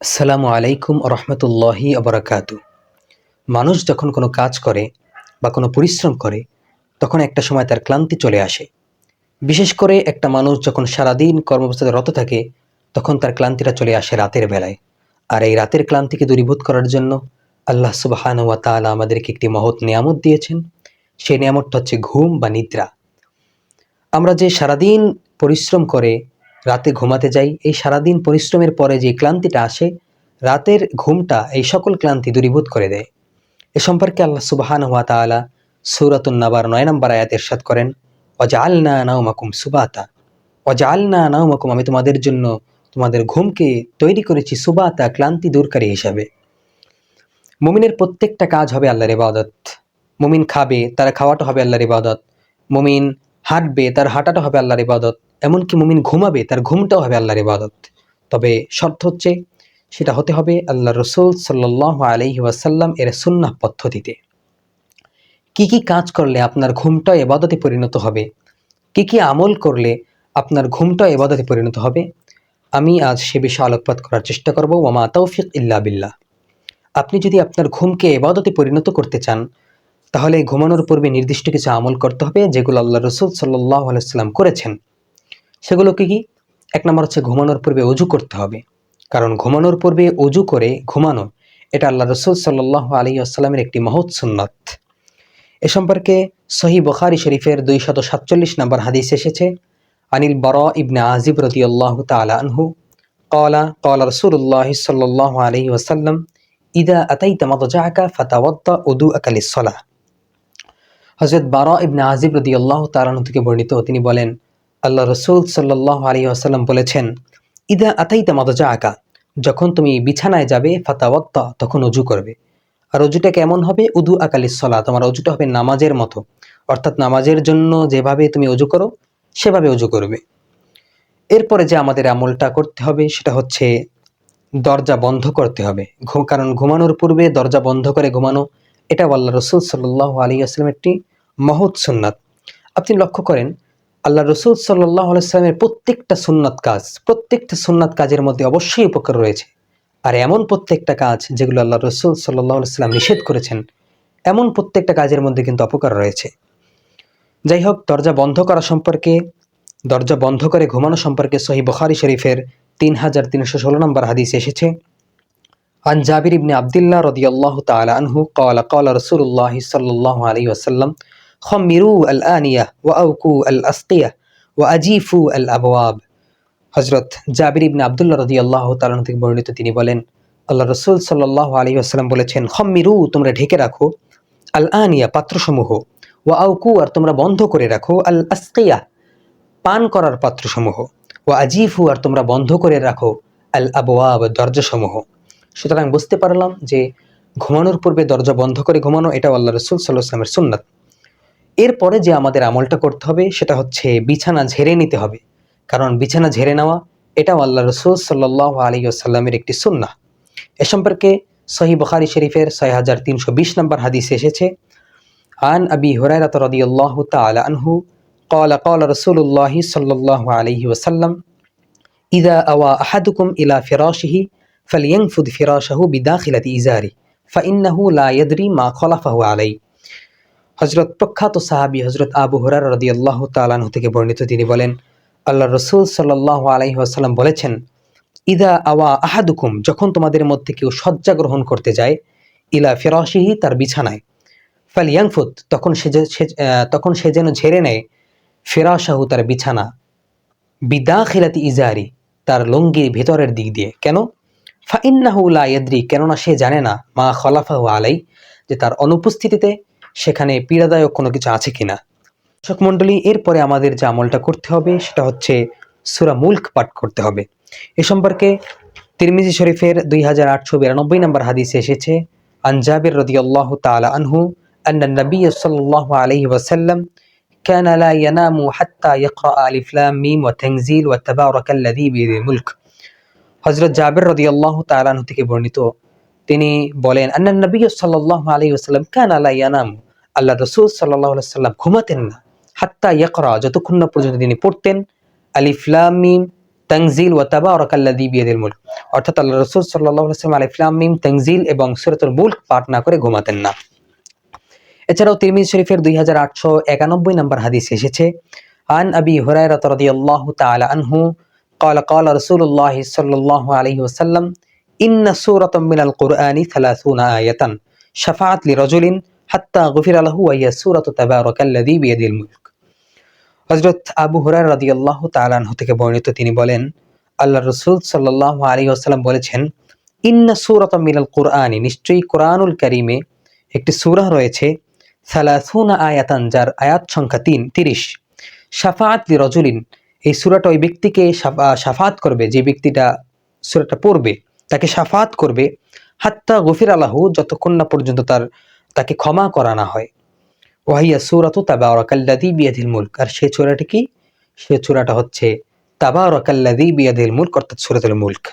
আসসালামু আলাইকুম রহমতুল্লাহি আবরাকাতু। মানুষ যখন কোনো কাজ করে বা কোনো পরিশ্রম করে, তখন একটা সময় তার ক্লান্তি চলে আসে। বিশেষ করে একটা মানুষ যখন সারাদিন কর্মব্যস্ততা রত থাকে, তখন তার ক্লান্তিটা চলে আসে রাতের বেলায়। আর এই রাতের ক্লান্তিকে দূরীভূত করার জন্য আল্লাহ সুবাহান ওয়া তাআলা আমাদেরকে একটি মহৎ নিয়ামত দিয়েছেন। সেই নিয়ামতটা হচ্ছে ঘুম বা নিদ্রা। আমরা যে সারাদিন পরিশ্রম করে রাতে ঘুমাতে যাই, এই সারাদিন পরিশ্রমের পরে যে ক্লান্তিটা আসে, রাতের ঘুমটা এই সকল ক্লান্তি দূরীভূত করে দেয়। এ সম্পর্কে আল্লাহ সুবাহান ওয়া তাআলা সূরাতুন নাবার নয় নম্বর আয়াত ইরশাদ করেন অজালনা নাওমাকুম সুবাতা। অজালনা নাওমাকুম, আমি তোমাদের জন্য তোমাদের ঘুমকে তৈরি করেছি সুবাতা, ক্লান্তি দূরকারী হিসাবে। মুমিনের প্রত্যেকটা কাজ হবে আল্লাহর ইবাদত। মুমিন খাবে, তার খাওয়াটা হবে আল্লাহর ইবাদত। মুমিন হাঁটবে, তার হাঁটাটা হবে আল্লাহর ইবাদত। এমনকি মুমিন ঘুমাবে, তার ঘুমটাও হবে আল্লাহর ইবাদত। তবে শর্ত হচ্ছে, সেটা হতে হবে আল্লাহ রসুল সাল্লাহ আলহি ওয়াসাল্লাম এর সুন্নাহ পদ্ধতিতে। কি কি কাজ করলে আপনার ঘুমটা এবাদতে পরিণত হবে? কি কি আমল করলে আপনার ঘুমটা এবাদতে পরিণত হবে? আমি আজ সে বিষয়ে আলোকপাত করার চেষ্টা করব। ওমা তৌফিক ইল্লা বিল্লাহ। আপনি যদি আপনার ঘুমকে এবাদতে পরিণত করতে চান, তাহলে ঘুমানোর পূর্বে নির্দিষ্ট কিছু আমল করতে হবে, যেগুলো আল্লাহ রসুল সাল্লাহ আলাইসাল্লাম করেছেন। সেগুলো কি? কি এক নম্বর হচ্ছে ঘুমানোর পূর্বে অজু করতে হবে। কারণ ঘুমানোর পূর্বে অজু করে ঘুমানো, এটা আল্লাহ রসুল সাল্লাহ আলী আসসালামের একটি মহৎ সুন্নত। এ সম্পর্কে সহি বখারি শরীফের দুই শত সাতচল্লিশ নম্বর হাদিস এসেছে, আনিল বর ইবনে আজিব রতি আল্লাহ তালা আনহু কলা কলা রসুল্লাহ সাল্লাহ আলহি ওসাল্লাম ইদা আতাইতা মতজাহাকা ফাতাওয়াত্তা উদু আকালি সলাহ হজরত বারা ইবনে আজিব রদি আল্লাহ তালানহ থেকে বর্ণিত তিনি বলেন আল্লাহ রসুল সাল্লাহ আলী আসাল্লাম বলেছেন, ইদা আতাইতা মতজা আঁকা যখন তুমি বিছানায় যাবে ফাতাওয়াত্তা তখন অজু করবে। আর অজুটা কেমন হবে? উদু আকালি সলা তোমার অজুটা হবে নামাজের মতো। অর্থাৎ নামাজের জন্য যেভাবে তুমি অজু করো, সেভাবে অজু করবে। এরপরে যে আমাদের আমলটা করতে হবে, সেটা হচ্ছে দরজা বন্ধ করতে হবে। কারণ ঘুমানোর পূর্বে দরজা বন্ধ করে ঘুমানো, এটা আল্লাহ রসুল সাল্লাহ আলী আসলামের একটি মহৎ সুন্নাত। আপনি লক্ষ্য করেন আল্লাহ রসুল সাল্লাহ আলাইস্লামের প্রত্যেকটা সুন্নাত কাজ, প্রত্যেকটা সুন্নাত কাজের মধ্যে অবশ্যই উপকার রয়েছে। আর এমন প্রত্যেকটা কাজ যেগুলো আল্লাহ রসুল সাল্লাহ আলাইস্লাম নিষেধ করেছেন, এমন প্রত্যেকটা কাজের মধ্যে কিন্তু অপকার রয়েছে। যাই হোক, দরজা বন্ধ করা সম্পর্কে, দরজা বন্ধ করে ঘুমানো সম্পর্কে সহি বখারি শরীফের তিন হাজার তিনশো ষোলো নম্বর হাদিস এসেছে। আন জাবির ইবনে আবদুল্লাহ রদিয়াল্লাহ তালা আনহু কলা কলা রসুল্লাহ সাল্লাহ আলী ওসাল্লাম খমিরু আল আনিয়া ওয়া আউকু আল আসকিয়া ওয়া আজিফু আল আবওয়াব হজরত জাবির ইবনে আবদুল্লাহ রাদিয়াল্লাহু আল্লাহ থেকে বর্ণিত তিনি বলেন, আল্লাহ রাসূল সাল্লাল্লাহু আলাইহি ওয়াসাল্লাম বলেছেন খমিরু তোমরা ঢেকে রাখো। আল আনিয়া পাত্রসমূহ। ওয়া আউকু আর তোমরা বন্ধ করে রাখো। আল আসকিয়া পান করার পাত্রসমূহ। ও আজিফু আর তোমরা বন্ধ করে রাখো। আল আবওয়াব দরজাসমূহ। সুতরাং বুঝতে পারলাম যে, ঘুমানোর পূর্বে দরজা বন্ধ করে ঘুমানো এটাও আল্লাহ রসুল সাল্লাহ আসলামের সুন্নাত। এরপরে যে আমাদের আমলটা করতে হবে সেটা হচ্ছে বিছানা ঝেড়ে নিতে হবে কারণ বিছানা ঝেড়ে নেওয়া এটাও আল্লাহ রসুল সাল্লাহ আলী আসাল্লামের একটি সুন্না এ সম্পর্কে সহি বখারি শরীফের ছয় হাজার তিনশো বিশ নম্বর হাদিস এসেছে আন আবি হুরায়রাত রাদিয়াল্লাহু তাআলা আনহু قال قال رسول الله صلى الله عليه وسلم إذا أوى أحدكم إلى فراشه فلينفذ فراشه بداخلة إزاره فإنه لا يدري ما خلفه عليه হজরত প্রখ্যাত সাহাবি হজরত আবু হুরার রদি আল্লাহ তালাহ থেকে বর্ণিত তিনি বলেন, আল্লাহ রসুল সাল্লাহ আলাইহি আসাল্লাম বলেছেন, ইদা আওয়া আহাদুকুম, যখন তোমাদের মধ্যে কেউ শয্যা গ্রহণ করতে যায়, ইলা ফেরাসিহি তার বিছানায়। ফাল ইয়াংফুত তখন সে তখন সে যেন ঝেড়ে নেয় ফেরাসাহু তার বিছানা। বিদা খিলাতি ইজারি, তার লঙ্গির ভেতরের দিক দিয়ে। কেন? ফাইন্নাহু লা ইয়াদরি, কেননা সে জানে না মা খলাফাহু আলাই যে তার অনুপস্থিতিতে সেখানে পীড়াদায়ক কোনো কিছু আছে কিনা দর্শক মণ্ডলী এরপরে আমাদের যে আমলটা করতে হবে সেটা হচ্ছে সুরা মুল্ক পাঠ করতে হবে এ সম্পর্কে তিরমিজি শরীফের দুই হাজার আটশো বিরানব্বই নম্বর হাদিসে এসেছে আনজাবির রদি আল্লাহ তালা আনহু أن النبي صلى الله عليه وسلم كان لا ينام حتى يقرأ ألف لام ميم وتنزيل وتبارك الذي بيده الملك হজরত জাবের রদি আল্লাহ তালানহ থেকে বর্ণিত তিনি বলেন আন্না নবী সাল্লাহ আলী ওসাল্লাম কান আলা ইয়ানাম আল্লাহ রসুল সাল্লাহ সাল্লাম ঘুমাতেন না হাত্তা ইয়াকরা যতক্ষণ না পর্যন্ত তিনি পড়তেন আলিফলাম মিম তাংজিল ও তাবারাকাল্লাযী বিয়াদিল মুলক অর্থাৎ আল্লাহ রাসূল সাল্লাল্লাহু আলাইহি ওয়াসাল্লাম আলিফ লাম মিম তাংজিল এবং সূরাতুল মুলক পাঠ না করে ঘুমাতেন না এছাড়াও তিরমিজি শরীফের 2891 নম্বর হাদিস এসেছে আন আবি হুরায়রা রাদিয়াল্লাহু তাআলা আনহু قال قال رسول الله صلى الله عليه وسلم ইন্না সূরাতাম মিনাল কুরআনি 30 আয়াতান। শাফাআত লিরাজুলিন হাত্তা গুফিরা লাহু ওয়া হিয়া সূরাতু তাবারাকাল্লাযী বিয়াদিল মুলক। হযরত আবু হুরায়রা রাদিয়াল্লাহু তাআলা আনহু থেকে বর্ণিত তিনি বলেন আল্লাহ রাসূল সাল্লাল্লাহু আলাইহি ওয়াসাল্লাম বলেছেন, ইন্না সূরাতাম মিনাল কুরআনি নিশ্চয়ই কুরআনুল কারীমে একটি সূরা রয়েছে, সালাসুনা আয়াতান, যার আয়াত সংখ্যা তিন, তিরিশ। সাফাত রজুলিন এই সুরাটা ওই ব্যক্তিকে সাফাত করবে, যে ব্যক্তিটা সুরাটা পড়বে। তাকে শাফাত করবে, হাত্তা গফির আলাহু যতক্ষণ না পর্যন্ত তার, তাকে ক্ষমা করা না হয়। ওয়াহিয়া সুরাত তাবারাকাল্লাযী বিয়াদিল মুলক। আর সেই সূরাটি কি? সে সূরাটা হচ্ছে তাবা তাবারাকাল্লাযী বিয়াদিল মুলক, অর্থাৎ সূরাতুল মুলক।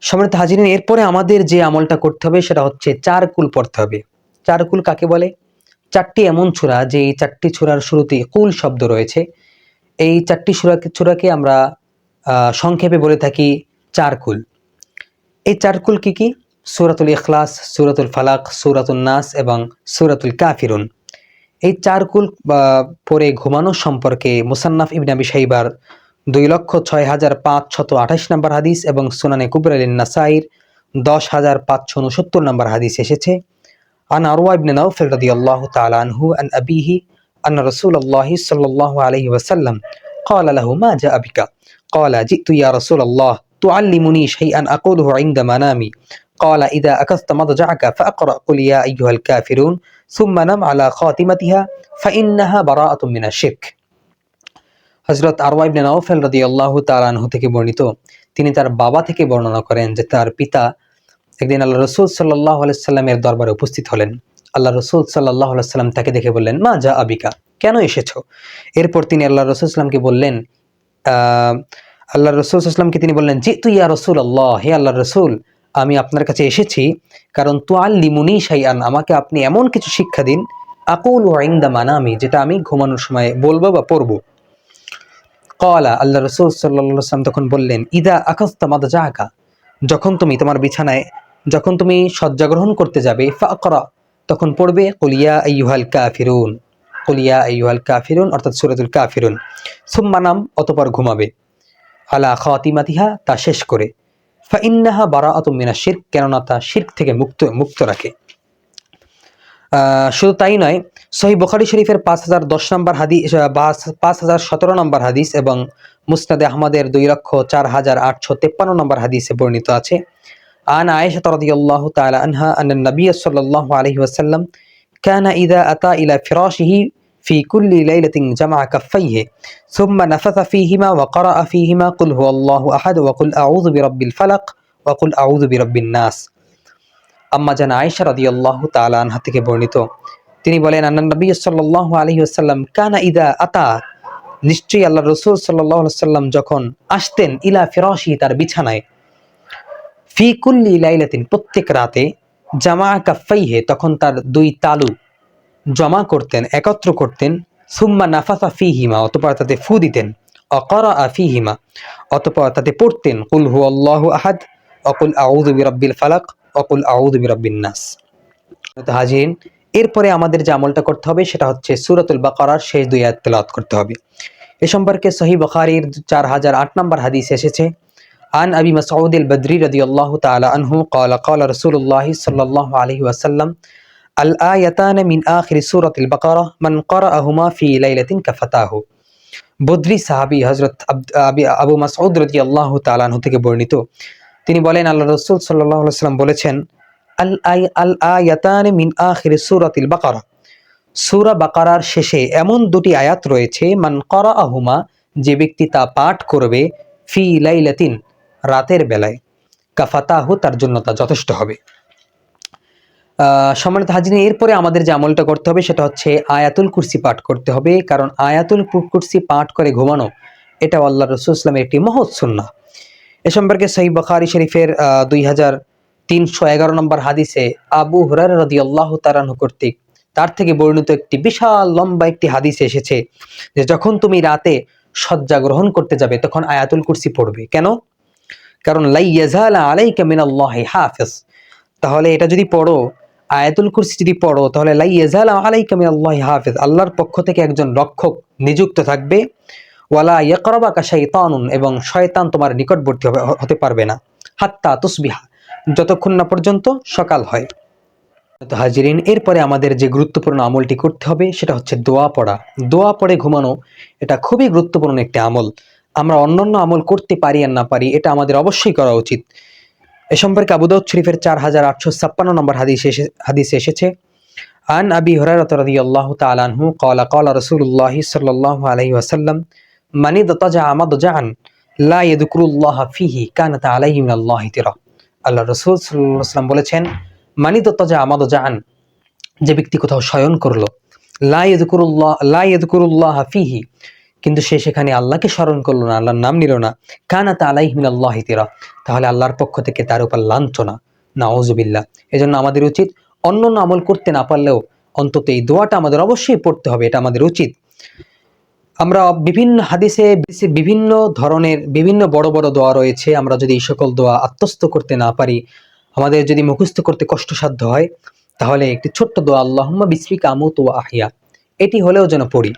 সম্মানিত হাজিরিন, এরপরে আমাদের যে আমলটা করতে হবে সেটা হচ্ছে চার কুল পড়তে হবে। চার কুল কাকে বলে? চারটি এমন ছোরা যে এই চারটি ছোরার শুরুতে কুল শব্দ রয়েছে। এই চারটি সুরাকে ছোরাকে আমরা সংক্ষেপে বলে থাকি চার কুল এই চার কুল কি কি সূরাতুল ইখলাস সূরাতুল ফালাক সূরাতুল নাস এবং সূরাতুল কাফিরুন এই চার কুল বা, পরে ঘুমানো সম্পর্কে মুসান্নাফ ইবনে আবি শাইবার দুই লক্ষ ছয় হাজার পাঁচশত আঠাশ নম্বর হাদিস এবং সুনানে কুবরালিন নাসাইর দশ হাজার পাঁচশো উনসত্তর নম্বর হাদিস এসেছে عن أروى بن نوفل رضي الله تعالى عنه عن أبيه أن رسول الله صلى الله عليه وسلم قال له ما جاء بك قال جئت يا رسول الله تعلمني شيئا أقوله عند منامي قال إذا أكست مضجعك فأقرأ قل يا أيها الكافرون ثم نم على خاتمتها فإنها براءة من الشرك হজরত আরওয়া ইবনে নাওফেল রাদিয়াল্লাহু তাআলা আনহু থেকে বর্ণিত তিনি তার বাবা থেকে বর্ণনা করেন যে তার পিতা একদিন আল্লাহ রসুল সাল্লাহ সাল্লামের দরবারে উপস্থিত হলেন আল্লাহ রসুল সাল্লাহ সাল্লাম তাকে দেখে বললেন মা যা আবিকা কেন এসেছো এরপর তিনি আল্লাহ রসুল সাল্লামকে বললেন আহ, আল্লাহ রসুল সাল্লামকে তিনি বললেন জি তুই ইয়া রসুল আল্লাহ হে আল্লাহ রসুল, আমি আপনার কাছে এসেছি, কারণ তু আল্লিমুনি শাইআন, আমাকে আপনি এমন কিছু শিক্ষা দিন, আকুল ওয়াইন্দা মানামি, যেটা আমি ঘুমানোর সময় বলব বা পড়ব। কলা আল্লাহ রসুল সাল্লাম তখন বললেন, ইদা আকাস্তা মাদা জাহাকা যখন তুমি তোমার বিছানায়, যখন তুমি শয্যা গ্রহণ করতে যাবে, ফাকরা, তখন পড়বে কুলিয়া আইয়ুহাল কাফিরুন কুলিয়া আইয়ুহাল কাফিরুন অর্থাৎ সূরাতুল কাফিরুন। সুম্মা নাম, অতপর ঘুমাবে। আলা খাতিমাতিহা, তা শেষ করে। ফা ইন্নাহা বারা আত মিনা শির্ক, কেননা তা শির্ক থেকে মুক্ত মুক্ত রাখে। শুধু তাই নয়, সহি বখারি শরীফের পাঁচ হাজার দশ নম্বর হাদিস পাঁচ হাজার সতেরো নম্বর হাদিস এবং মুস্তাদে আহমদের দুই লক্ষ চার হাজার আটশো তেপ্পান্ন নম্বর হাদিসে বর্ণিত আছে। আন আয়েশা তরদিয়াল্লাহ তাআলা আনহা আন নবী সাল্লাল্লাহু আলাইহি ওয়াসাল্লাম কানা ইদা আতা ইলা ফিরাশিহি في كل ليلة جمع كفيه ثم نفث فيهما وقرأ فيهما قل هو الله أحد وقل أعوذ برب الفلق وقل أعوذ برب الناس আম্মা জান আয়েশা রাদিয়াল্লাহু তাআলা আনহা থেকে বর্ণিত তিনি বলেন আন্না নবী সাল্লাল্লাহু আলাইহি ওয়াসাল্লাম কানা ইদা আতা নিশ্চয়ই আল্লাহ রসুল সাল্লাল্লাহু আলাইহি সাল্লাম যখন আসতেন ইলা ফিরাশি তার বিছানায় ফি কুল্লি লাইলাতিন প্রত্যেক রাতে জামা কাফাইহে তখন তার দুই তালু জমা করতেন একত্র করতেন সুম্মা নাফাসা ফিহিমা অতপর তাতে ফু দিতেন অকরা আফিহিমা অতপর তাতে পড়তেন কুল হু আল্লাহু আহাদ অকুল আউযু বিরাব্বিল ফালাক অকুল আউযু বিরাব্বিন নাস তো হাজিরিন এরপরে আমাদের যে আমলটা করতে হবে সেটা হচ্ছে সূরাতুল বাকারার শেষ দুই আয়াত তেলাওয়াত করতে হবে এ সম্পর্কে সহি বুখারীর চার হাজার আট নম্বর হাদিস এসেছে عن أبي مسعود البدري رضي الله تعالى عنه قال قال رسول الله صلى الله عليه وسلم আল আয়াতান মিন আখির সুরাতিল বাকারা, মান করা আহুমা ফি লাইলাতিন কাফাতাহু। বদ্রি সাহাবি হজরত আবু মাসউদ রদি আল্লাহ তালানহ থেকে বর্ণিত। তিনি বলেন, আল্লাহ রসুল সাল্লাহ সাল্লাম বলেছেন, আল, আই আল আয়াতান মিন আখির সুরাতিল বাকারা। সুরা বাকারার শেষে এমন দুটি আয়াত রয়েছে, মান করা আহুমা যে ব্যক্তি তা পাঠ করবে ফি লাইলাতিন, রাতের বেলায়। কাফাতাহু, তার জন্য তা যথেষ্ট হবে। সম্মানিত হাজির এরপরে আমাদের যে আমলটা করতে হবে সেটা হচ্ছে আয়াতুল কুরসি পাঠ করতে হবে, কারণ আয়াতুল কুরসি পাঠ করে ঘুমানো, এটা আল্লাহ রসুল ইসলামের একটি মহৎ সুন্নাহ। এ সম্পর্কে সহি বখারি শরীফের দুই হাজার তিনশো এগারো নম্বর হাদিসে আবু হুরার রদি আল্লাহ তারানু কর্তৃক তার থেকে বর্ণিত একটি বিশাল লম্বা একটি হাদিস এসেছে যে যখন তুমি রাতে শয্যা গ্রহণ করতে যাবে, তখন আয়াতুল কুরসি পড়বে। কেন? কারণ লাই আলাই আলাইকা মিনাল্লাহি হাফিজ। তাহলে এটা যদি পড়ো আয়াতুল কুরসি যদি পড়ো, তাহলে লাই ইয়াজাল আলাইকা আল্লাহ হাফিজ। আল্লাহর পক্ষ থেকে একজন রক্ষক নিযুক্ত থাকবে। ওয়ালা ইয়াকরাবাকা শাইতানুন, এবং শয়তান তোমার নিকটবর্তী হতে পারবে না। হাত্তা তুসবিহা। যতক্ষণ না পর্যন্ত সকাল হয়। তো হাজিরিন, এরপরে আমাদের যে গুরুত্বপূর্ণ আমলটি করতে হবে, সেটা হচ্ছে দোয়া পড়া। দোয়া পড়ে ঘুমানো, এটা খুবই গুরুত্বপূর্ণ একটি আমল। আমরা অন্যান্য আমল করতে পারি আর না পারি, এটা আমাদের অবশ্যই করা উচিত। এ সম্পর্কে আবুদাউদ শরীফের চার হাজার আটশো ছাপ্পান্ন নম্বর হাদিসে হাদিসে এসেছে, আন আবি হরারত রাদিয়াল্লাহু তাআলা আনহু ক্বালা ক্বালা রাসূলুল্লাহ সাল্লাল্লাহু আলাইহি ওয়াসাল্লাম, মান ইদতাজা মাদজাআন, লা ইয়াযকুরুল্লাহ ফিহি কানাত আলাইহি মিনাল্লাহি তিরা। আল্লাহ রাসূল ওয়াসাল্লাম বলেছেন, মানি দত্তাজা আমাদ জাহান যে ব্যক্তি কোথাও শয়ন করল, লা ইয়াযকুরুল্লাহ লা ইয়াযকুরুল্লাহ ফিহি কিন্তু সে সেখানে আল্লাহকে স্মরণ করল না, আল্লাহর নাম নিল না। কানা তালাইহি মিনাল্লাহি তিরা। তাহলে আল্লাহর পক্ষ থেকে তার উপর লাঞ্ছনা। নাউজুবিল্লাহ। এজন্য আমাদের উচিত অন্য অন্য আমল করতে না পারলেও অন্তত এই দোয়াটা আমাদের অবশ্যই পড়তে হবে, এটা আমাদের উচিত। আমরা বিভিন্ন হাদিসে বিভিন্ন ধরনের বিভিন্ন বড় বড় দোয়া রয়েছে, আমরা যদি এই সকল দোয়া আত্মস্থ করতে না পারি, আমাদের যদি মুখস্থ করতে কষ্টসাধ্য হয়, তাহলে একটি ছোট্ট দোয়া, আল্লাহম্মা বিসমিকা আমুত ওয়া আহিয়া। এটি হলেও যেন পড়ি।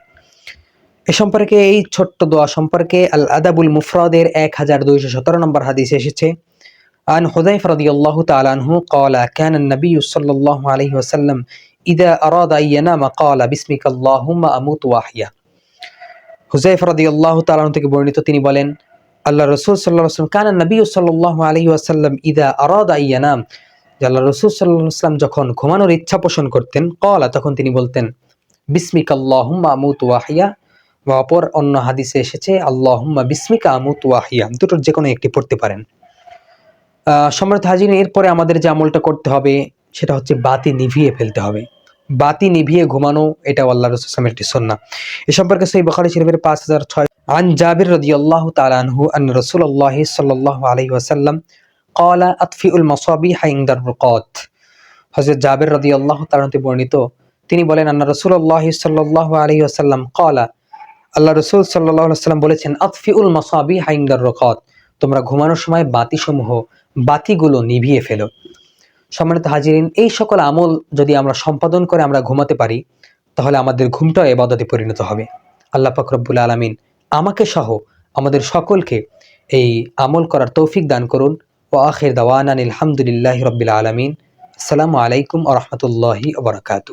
এ সম্পর্কে এই ছোট্ট দোয়া সম্পর্কে আল আদাবুল মুফরাদের এক হাজার দুইশো সতেরো নম্বর হাদিস এসেছে عن حذيفة رضي الله تعالى عنه قال كان النبي صلى الله عليه وسلم إذا أراد أن ينام قال بسمك اللهم أموت وأحيا হুজাইফ রাদি আল্লাহ তালন থেকে বর্ণিত তিনি বলেন আল্লাহ রসুল সাল্লাহ আসলাম কানা নবী সাল্লাহ আলহি আসাল্লাম ইদা আরাদ আইয়ানাম যে আল্লাহ রসুল সাল্লাহ আসলাম যখন ঘুমানোর ইচ্ছা পোষণ করতেন কলা তখন তিনি বলতেন বিসমিক আল্লাহুম্মা আমুত ওয়াহিয়া বা অপর অন্য হাদিসে এসেছে, আল্লাহম্মা বিস্মিকা আমুত ওয়াহিয়া দুটোর যে কোনো একটি পড়তে পারেন। সম্রাট হাজিন এরপরে আমাদের যে আমলটা করতে হবে, সেটা হচ্ছে বাতি নিভিয়ে ফেলতে হবে। বাতি নিভিয়ে ঘুমানো, এটা আল্লাহ রসুলামের একটি সন্না এ সম্পর্কে সেই বখারি শরীফের পাঁচ হাজার ছয় আন জাবির রদি আল্লাহ তালানহু আন রসুল আল্লাহ সাল্লাহ আলহি ওয়াসাল্লাম কলা আতফিউল মসাবি হাইংদার রুকত হজরত জাবির রদি আল্লাহ তালানতে বর্ণিত। তিনি বলেন, আন্না রসুল্লাহ সাল্লাহ আলহি ওয়াসাল্লাম কলা আল্লাহ রাসূল সাল্লাল্লাহু আলাইহি ওয়াসাল্লাম বলেছেন, আতফিউল মাসাবিহ ইনদার রকাত তোমরা ঘুমানোর সময় বাতিসমূহ, বাতিগুলো নিভিয়ে ফেলো। সম্মানিত হাজিরিন, এই সকল আমল যদি আমরা সম্পাদন করে আমরা ঘুমাতে পারি, তাহলে আমাদের ঘুমটাও এবাদতে পরিণত হবে। আল্লাহ পাক রব্বুল আলামিন আমাকে সহ আমাদের সকলকে এই আমল করার তৌফিক দান করুন। ও আখির দাওয়ান আলহামদুলিল্লাহ রবিল আলমিন। আসসালামু আলাইকুম আ রহমতুল্লাহি ওবরাকাতু